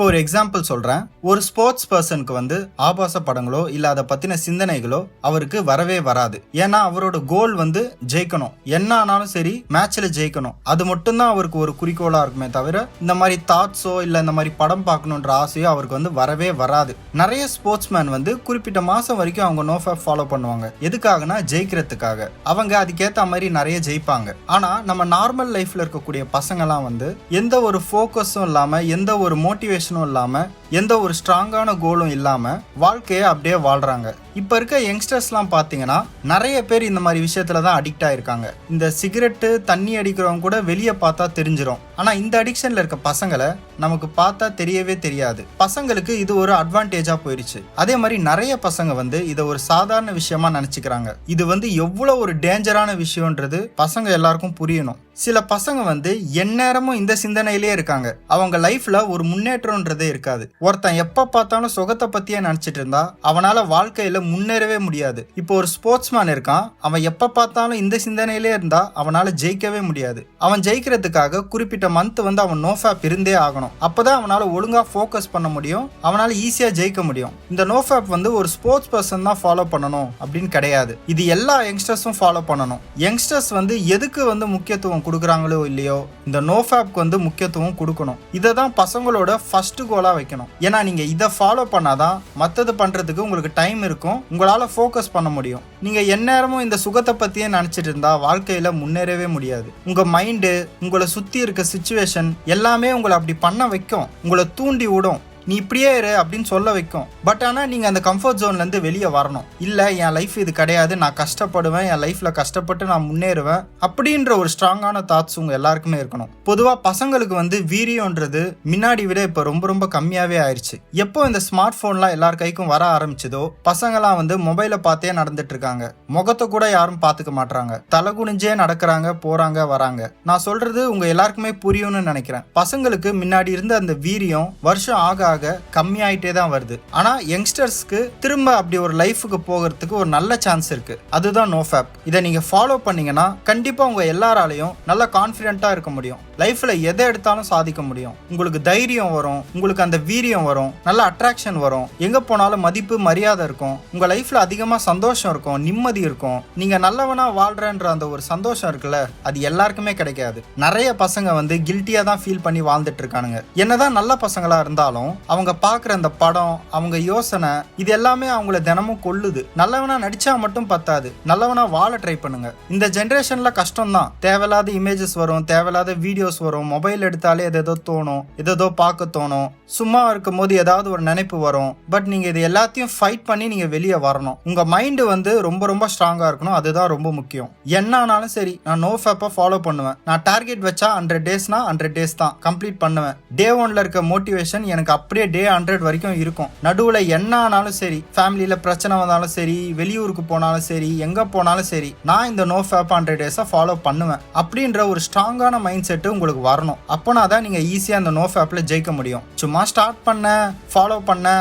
இப்போ ஒரு எக்ஸாம்பிள் சொல்றேன். ஒரு ஸ்போர்ட்ஸ் பர்சனுக்கு வந்து ஆபாச படங்களோ இல்ல அதை பத்தின சிந்தனைகளோ அவருக்கு வரவே வராது. ஏன்னா அவரோட கோல் வந்து ஜெயிக்கணும். என்ன ஆனாலும் சரி மேட்ச்ல ஜெயிக்கணும். அது மட்டும்தான் அவருக்கு ஒரு குறிக்கோளா இருக்குமே தவிர இந்த மாதிரி தாட்ஸோ இல்ல இந்த மாதிரி படம் பார்க்கணுன்ற ஆசையோ அவருக்கு வந்து வரவே வராது. நிறைய ஸ்போர்ட்ஸ் மேன் வந்து குறிப்பிட்ட மாசம் வரைக்கும் அவங்க நோ ஃபேப் ஃபாலோ பண்ணுவாங்க. எதுக்காகனா ஜெயிக்கிறதுக்காக. அவங்க அதுக்கேத்த மாதிரி நிறைய ஜெயிப்பாங்க. ஆனா நம்ம நார்மல் லைஃப்ல இருக்கக்கூடிய பசங்கலாம் வந்து எந்த ஒரு ஃபோக்கஸும் இல்லாம எந்த ஒரு மோட்டிவேஷன் பிரச்சனையும் இல்லாமல் எந்த ஒரு ஸ்ட்ராங்கான கோலும் இல்லாமல் வாழ்க்கையை அப்படியே வாழ்கிறாங்க இப்போ இருக்க யங்ஸ்டர்ஸ்லாம் பார்த்தீங்கன்னா நிறைய பேர் இந்த மாதிரி விஷயத்துல தான் அடிக்ட் ஆயிருக்காங்க. இந்த சிகரெட்டு தண்ணி அடிக்கிறவங்க கூட வெளியே பார்த்தா தெரிஞ்சிடும் ஆனால் இந்த அடிக்ஷனில் இருக்க பசங்களை நமக்கு பார்த்தா தெரியவே தெரியாது. பசங்களுக்கு இது ஒரு அட்வான்டேஜாக போயிடுச்சு அதே மாதிரி நிறைய பசங்க வந்து இதை ஒரு சாதாரண விஷயமா நினச்சிக்கிறாங்க. இது வந்து எவ்வளோ ஒரு டேஞ்சரான விஷயன்றது பசங்க எல்லாருக்கும் புரியணும். சில பசங்க வந்து எந்நேரமும் இந்த சிந்தனையிலே இருக்காங்க. அவங்க லைஃப்ல ஒரு முன்னேற்றம்ன்றதே இருக்காது. ஒருத்தன் எப்போ பார்த்தாலும் சுகத்தை பற்றியே நினச்சிட்டு இருந்தா அவனால் வாழ்க்கையில் முன்னேறவே முடியாது. இப்போ ஒரு ஸ்போர்ட்ஸ் மேன் இருக்கான் அவன் எப்போ பார்த்தாலும் இந்த சிந்தனையிலே இருந்தா அவனால் ஜெயிக்கவே முடியாது. அவன் ஜெயிக்கிறதுக்காக குறிப்பிட்ட மந்த் வந்து அவன் நோஃபேப் இருந்தே ஆகணும். அப்போ தான் அவனால் ஒழுங்காக ஃபோக்கஸ் பண்ண முடியும் அவனால் ஈஸியாக ஜெயிக்க முடியும். இந்த நோஃபேப் வந்து ஒரு ஸ்போர்ட்ஸ் பர்சன் தான் ஃபாலோ பண்ணணும் அப்படின்னு கிடையாது. இது எல்லா யங்ஸ்டர்ஸும் ஃபாலோ பண்ணணும். யங்ஸ்டர்ஸ் வந்து எதுக்கு வந்து முக்கியத்துவம் கொடுக்குறாங்களோ இல்லையோ இந்த நோஃபேப்க்கு வந்து முக்கியத்துவம் கொடுக்கணும். இதை தான் பசங்களோட ஃபர்ஸ்ட் கோலாக வைக்கணும். ஏன்னா நீங்கள் இதை ஃபாலோ பண்ணாதான் மற்றது பண்ணுறதுக்கு உங்களுக்கு டைம் இருக்கும். உங்களால் ஃபோக்கஸ் பண்ண முடியும். நீங்கள் எந்நேரமும் இந்த சுகத்தை பற்றியே நினச்சிட்டு இருந்தால் வாழ்க்கையில் முன்னேறவே முடியாது. உங்கள் மைண்டு உங்களை சுற்றி இருக்க சுச்சுவேஷன் எல்லாமே உங்களை அப்படி பண்ண வைக்கும். உங்களை தூண்டி விடும். நீ இப்படியே இரு அப்படின்னு சொல்ல வைக்கும். பட் ஆனால் நீங்கள் அந்த கம்ஃபர்ட் ஜோன்லேருந்து வெளியே வரணும். இல்லை என் லைஃப் இது கிடையாது நான் கஷ்டப்படுவேன் என் லைஃப்பில் கஷ்டப்பட்டு நான் முன்னேறுவேன் அப்படின்ற ஒரு ஸ்ட்ராங்கான தாட்ஸ் உங்கள் எல்லாருக்குமே இருக்கணும். பொதுவாக பசங்களுக்கு வந்து வீரியன்றது முன்னாடி விட இப்போ ரொம்ப ரொம்ப கம்மியாகவே ஆயிடுச்சு எப்போ இந்த ஸ்மார்ட் ஃபோன்லாம் எல்லார் கைக்கும் வர ஆரம்பிச்சதோ பசங்களாம் வந்து மொபைலை பார்த்தே நடந்துட்டு இருக்காங்க. முகத்தை கூட யாரும் பார்த்துக்க மாட்றாங்க. தலை குனிஞ்சே நடக்கிறாங்க போறாங்க வராங்க. நான் சொல்றது உங்க எல்லாருக்குமே புரியும்னு நினைக்கிறேன். பசங்களுக்கு முன்னாடி இருந்த அந்த வீரியம் வருஷம் ஆக ஆக கம்மியாயிட்டே தான் வருது. ஆனா யங்ஸ்டர்ஸ்க்கு திரும்ப அப்படி ஒரு லைஃபுக்கு போகிறதுக்கு ஒரு நல்ல சான்ஸ் இருக்கு. அதுதான் நோ ஃபேப் இதை நீங்க ஃபாலோ பண்ணீங்கன்னா கண்டிப்பா உங்க எல்லாராலையும் நல்ல கான்ஃபிடென்ட்டா இருக்க முடியும். லைஃப்ல எதை எடுத்தாலும் சாதிக்க முடியும். உங்களுக்கு தைரியம் வரும் உங்களுக்கு அந்த வீரியம் வரும் நல்ல அட்ராக்ஷன் வரும். எங்க போனாலும் மதிப்பு மரியாதை இருக்கும். உங்க லைஃப்ல அதிகமா சந்தோஷம் இருக்கும் நிம்மதி இருக்கும். நீங்க நல்லவனா வாழ்றன்ற அந்த ஒரு சந்தோஷம் இருக்குல்ல அது எல்லாருக்குமே கிடைக்காது. நிறைய பசங்க வந்து கில்ட்டியா தான் ஃபீல் பண்ணி வாழ்ந்துட்டு இருக்கானுங்க. என்னதான் நல்ல பசங்களா இருந்தாலும் அவங்க பார்க்குற அந்த படம் அவங்க யோசனை இது எல்லாமே அவங்கள தினமும் கொள்ளுது. நல்லவனா நடிச்சா மட்டும் பத்தாது. நல்லவனா வாழ ட்ரை பண்ணுங்க. இந்த ஜென்ரேஷன்ல கஷ்டம் தான் தேவையில்லாத இமேஜஸ் வரும் தேவையில்லாத வீடியோஸ் வரும். மொபைல் எடுத்தாலே எதோ தோணும் எதோ பார்க்க தோணும். சும்மா இருக்கும் போது ஏதாவது ஒரு நினைப்பு வரும். பட் நீங்க இது எல்லாத்தையும் ஃபைட் பண்ணி நீங்க வெளியே வரணும். உங்க மைண்டு வந்து ரொம்ப ரொம்ப ஸ்ட்ராங்கா இருக்கணும். அதுதான் ரொம்ப முக்கியம். என்ன ஆனாலும் சரி நான் நோ ஃபேப்பை ஃபாலோ பண்ணுவேன். நான் டார்கெட் வச்சா ஹண்ட்ரட் டேஸ்னா ஹண்ட்ரட் டேஸ் தான். கம்ப்ளீட் பண்ணுவேன். டே ஒன்ல இருக்க மோட்டிவேஷன் எனக்கு அப்படியே டே ஹண்ட்ரட் வரைக்கும் இருக்கும். நடுவில் என்ன ஆனாலும் சரி ஃபேமிலியில் பிரச்சனை வந்தாலும் சரி வெளியூருக்கு போனாலும் சரி எங்கே போனாலும் சரி நான் இந்த நோ ஃபேப் ஹண்ட்ரட் டேஸை ஃபாலோ பண்ணுவேன். அப்படின்ற ஒரு ஸ்ட்ராங்கான மைண்ட் செட்டு உங்களுக்கு வரணும். அப்போனா தான் நீங்கள் ஈஸியாக அந்த நோ ஃபேப்பில் ஜெயிக்க முடியும். சும்மா ஸ்டார்ட் பண்ண ஃபாலோ பண்ண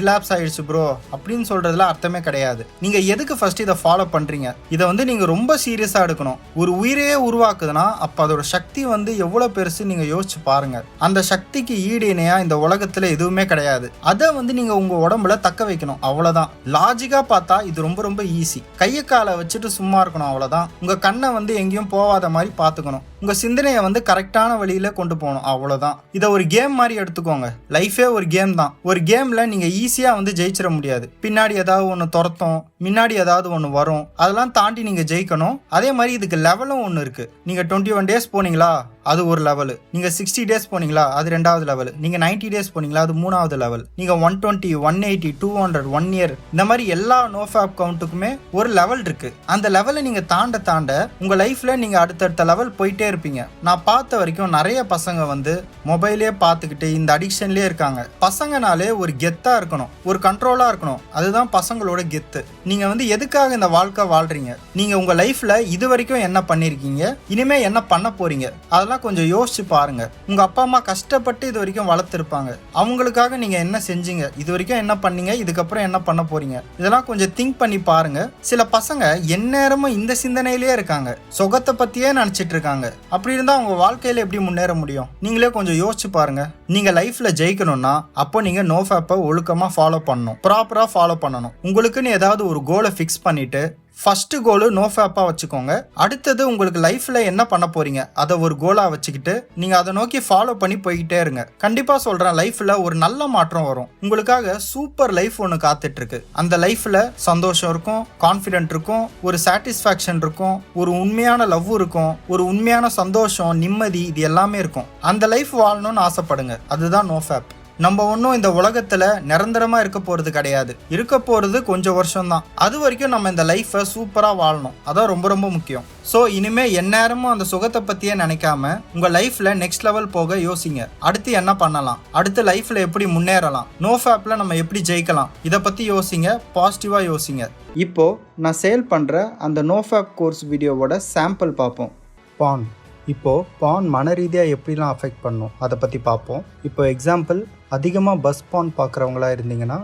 ரிலாப்ஸ் ஆயிடுச்சு ப்ரோ அப்படின்னு சொல்கிறதுல அர்த்தமே கிடையாது. நீங்கள் எதுக்கு ஃபர்ஸ்ட் இதை ஃபாலோ பண்ணுறீங்க இதை வந்து நீங்கள் ரொம்ப சீரியஸாக எடுக்கணும். ஒரு உயிரையே உருவாக்குதுன்னா அப்போ அதோட சக்தி வந்து எவ்வளோ பெருசு நீங்கள் யோசிச்சு பாருங்கள் அந்த சக்திக்கு ஈடு இணையாக இந்த உலகத்தில் எதுவுமே கிடையாது. அதை வந்து நீங்கள் உங்கள் உடம்புல தக்க வைக்கணும். அவ்வளோதான் லாஜிக்காக பார்த்தா இது ரொம்ப ரொம்ப ஈஸி கையை காலை வச்சுட்டு சும்மா இருக்கணும். அவ்வளோதான் உங்கள் கண்ணை வந்து எங்கேயும் போகாத மாதிரி பார்த்துக்கணும். உங்கள் சிந்தனையை வந்து கரெக்டான வழியில் கொண்டு போகணும். அவ்வளோதான் இதை ஒரு கேம் மாதிரி எடுத்துக்கோங்க. லைஃபே ஒரு கேம் தான். ஒரு கேமில் நீங்கள் ஈஸியாக வந்து ஜெயிச்சிட முடியாது. பின்னாடி ஏதாவது ஒன்று துரத்தும் முன்னாடி ஏதாவது ஒன்று வரும் அதெல்லாம் தாண்டி நீங்கள் ஜெயிக்கணும். அதே மாதிரி இதுக்கு லெவலும் ஒன்று இருக்குது நீங்கள் டுவெண்ட்டி ஒன் டேஸ் போனீங்களா? அது ஒரு லெவலு நீங்கள் சிக்ஸ்டி டேஸ் போனீங்களா? அது ரெண்டாவது லெவல் நீங்கள் நைன்டி டேஸ் போனீங்களா? அது மூணாவது லெவல் நீங்கள் one twenty one eighty two hundred one year இந்த மாதிரி எல்லா நோஃபேப் கவுண்ட்டுக்குமே ஒரு லெவல் இருக்குது அந்த லெவலை நீங்கள் தாண்ட தாண்ட உங்கள் லைஃப்பில் நீங்கள் அடுத்தடுத்த லெவல் போயிட்டே இருப்பீங்க. நான் பார்த்த வரைக்கும் நிறைய பசங்க வந்து மொபைலே பார்த்துக்கிட்டு இந்த அடிக்ஷன்லேயே இருக்காங்க. பசங்கனாலே ஒரு கெத்தாக இருக்கணும். ஒரு கண்ட்ரோலாக இருக்கணும். அதுதான் பசங்களோட கெத்து. நீங்கள் வந்து எதுக்காக இந்த வாழ்க்கை வாழ்றீங்க? நீங்கள் உங்கள் லைஃப்பில் இது வரைக்கும் என்ன பண்ணியிருக்கீங்க இனிமேல் என்ன பண்ண போகிறீங்க அதெல்லாம் கொஞ்சம் யோசிச்சு பாருங்கள் உங்கள் அப்பா அம்மா கஷ்டப்பட்டு இது வரைக்கும் வளர்த்துருப்பாங்க. அவங்களுக்காக நீங்கள் என்ன செஞ்சீங்க? இது வரைக்கும் என்ன பண்ணீங்க? இதுக்கப்புறம் என்ன பண்ண போகிறீங்க இதெல்லாம் கொஞ்சம் திங்க் பண்ணி பாருங்கள் சில பசங்க எந்நேரமும் இந்த சிந்தனையிலேயே இருக்காங்க. சுகத்தை பற்றியே நினச்சிட்டு இருக்காங்க. அப்படி இருந்தால் அவங்க வாழ்க்கையில் எப்படி முன்னேற முடியும்? நீங்களே கொஞ்சம் யோசிச்சு பாருங்க. நீங்கள் லைஃப்பில் ஜெயிக்கணும்னா அப்போ நீங்கள் நோ ஃபேப்பை ஒழுக்கமாக ஃபாலோ பண்ணணும். ப்ராப்பராக ஃபாலோ பண்ணணும். உங்களுக்குன்னு ஏதாவது ஒரு கோலை ஃபிக்ஸ் பண்ணிட்டு ஃபஸ்ட்டு கோலு நோ ஃபேப்பாக வச்சுக்கோங்க. அடுத்தது உங்களுக்கு லைஃப்பில் என்ன பண்ண போறீங்க? அதை ஒரு கோலாக வச்சுக்கிட்டு நீங்கள் அதை நோக்கி ஃபாலோ பண்ணி போய்கிட்டே இருங்க. கண்டிப்பாக சொல்கிறேன் லைஃப்பில் ஒரு நல்ல மாற்றம் வரும். உங்களுக்காக சூப்பர் லைஃப் ஒன்று காத்துட்ருக்கு. அந்த லைஃப்பில் சந்தோஷம் இருக்கும் கான்ஃபிடென்ட் இருக்கும் ஒரு சாட்டிஸ்ஃபேக்ஷன் இருக்கும் ஒரு உண்மையான லவ் இருக்கும் ஒரு உண்மையான சந்தோஷம் நிம்மதி இது எல்லாமே இருக்கும். அந்த லைஃப் வாழணும்னு ஆசைப்படுங்க. அதுதான் நோ ஃபேப் நம்ம ஒன்றும் இந்த உலகத்தில் நிரந்தரமாக இருக்க போகிறது கிடையாது. இருக்க போகிறது கொஞ்சம் வருஷம்தான். அது வரைக்கும் நம்ம இந்த லைஃப்பை சூப்பராக வாழணும். அதான் ரொம்ப ரொம்ப முக்கியம். ஸோ இனிமேல் எந்நேரமும் அந்த சுகத்தை பற்றியே நினைக்காம உங்கள் லைஃப்பில் நெக்ஸ்ட் லெவல் போக யோசிங்க. அடுத்து என்ன பண்ணலாம்? அடுத்து லைஃப்பில் எப்படி முன்னேறலாம்? நோ ஃபேப்பில் நம்ம எப்படி ஜெயிக்கலாம்? இதை பற்றி யோசிங்க. பாசிட்டிவாக யோசிங்க. இப்போது நான் சேல் பண்ணுற அந்த நோ ஃபேப் கோர்ஸ் வீடியோவோட சாம்பிள் பார்ப்போம். பான். இப்போது பான் மன ரீதியாக எப்படிலாம் அஃபெக்ட் பண்ணும்? அதை பற்றி பார்ப்போம். இப்போ எக்ஸாம்பிள் அதிகமாக பஸ் பான் பார்க்குறவங்களா இருந்தீங்கன்னா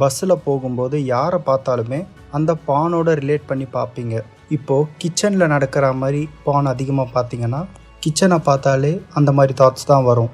பஸ்ஸில் போகும்போது யாரை பார்த்தாலுமே அந்த பானோட ரிலேட் பண்ணி பார்ப்பீங்க. இப்போது கிச்சனில் நடக்கிற மாதிரி பான் அதிகமாக பார்த்தீங்கன்னா கிச்சனை பார்த்தாலே அந்த மாதிரி தாட்ஸ் தான் வரும்.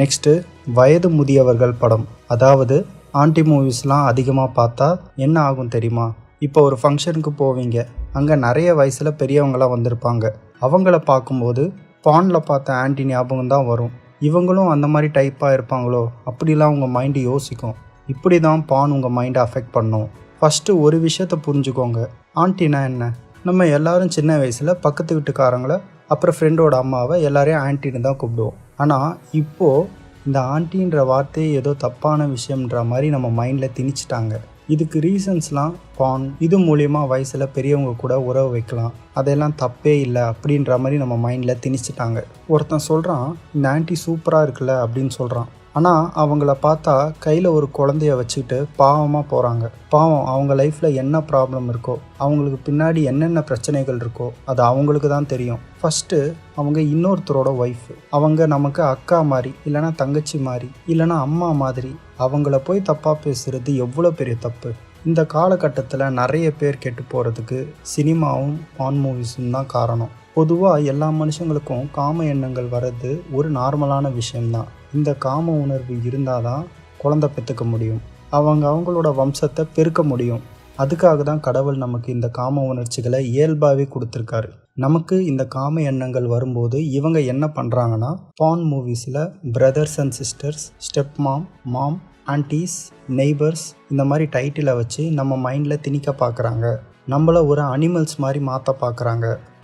நெக்ஸ்ட்டு வயது முதியவர்கள் படம். அதாவது ஆண்டி மூவிஸ்லாம் அதிகமாக பார்த்தா என்ன ஆகும் தெரியுமா? இப்போ ஒரு ஃபங்க்ஷனுக்கு போவீங்க. அங்கே நிறைய வயசில் பெரியவங்களாம் வந்திருப்பாங்க. அவங்கள பார்க்கும்போது பானில் பார்த்த ஆண்டி ஞாபகம் தான் வரும். இவங்களும் அந்த மாதிரி டைப்பாக இருப்பாங்களோ? அப்படிலாம் உங்கள் மைண்டு யோசிக்கும். இப்படி தான் பான் உங்கள் மைண்டை அஃபெக்ட் பண்ணும். ஃபஸ்ட்டு ஒரு விஷயத்த புரிஞ்சுக்கோங்க. ஆண்டினா என்ன? நம்ம எல்லாரும் சின்ன வயசில் பக்கத்து வீட்டுக்காரங்களை அப்புறம் ஃப்ரெண்டோட அம்மாவை எல்லாரையும் ஆண்டின்னு தான் கூப்பிடுவோம். ஆனால் இப்போது இந்த ஆண்டின்ற வார்த்தையே ஏதோ தப்பான விஷயம்ன்ற மாதிரி நம்ம மைண்டில் திணிச்சிட்டாங்க. இதுக்கு ரீசன்ஸ்லாம் பான் இது மூலயமா வயசில் பெரியவங்க கூட உறவு வைக்கலாம். அதெல்லாம் தப்பே இல்லை அப்படின்ற மாதிரி நம்ம மைண்டில் திணிச்சிட்டாங்க. ஒருத்தன் சொல்கிறான் இந்த ஆன்டி சூப்பராக இருக்குல்ல அப்படின்னு சொல்கிறான் ஆனால் அவங்கள பார்த்தா கையில் ஒரு குழந்தைய வச்சுக்கிட்டு பாவமாக போகிறாங்க பாவம் அவங்க லைஃப்பில் என்ன ப்ராப்ளம் இருக்கோ அவங்களுக்கு பின்னாடி என்னென்ன பிரச்சனைகள் இருக்கோ அது அவங்களுக்கு தான் தெரியும். ஃபஸ்ட்டு அவங்க இன்னொருத்தரோட ஒய்ஃப் அவங்க நமக்கு அக்கா மாதிரி இல்லைனா தங்கச்சி மாதிரி இல்லைனா அம்மா மாதிரி அவங்கள போய் தப்பாக பேசுகிறது எவ்வளோ பெரிய தப்பு? இந்த காலகட்டத்தில் நிறைய பேர் கெட்டு போகிறதுக்கு சினிமாவும் ஆன் மூவிஸும் தான் காரணம். பொதுவாக எல்லா மனுஷங்களுக்கும் காம எண்ணங்கள் வர்றது ஒரு நார்மலான விஷயம்தான். இந்த காம உணர்வு இருந்தால் தான் குழந்தை பெற்றுக்க முடியும். அவங்க அவங்களோட வம்சத்தை பெருக்க முடியும். அதுக்காக தான் கடவுள் நமக்கு இந்த காம உணர்ச்சிகளை இயல்பாகவே கொடுத்துருக்காரு. நமக்கு இந்த காம எண்ணங்கள் வரும்போது இவங்க என்ன பண்ணுறாங்கன்னா பான் மூவிஸில் brothers and sisters step mom mom aunties neighbours இந்த மாதிரி டைட்டிலை வச்சு நம்ம மைண்டில் திணிக்க பார்க்குறாங்க நம்மள ஒரு அனிமல்ஸ் மாதிரி மாற்ற பார்க்குறாங்க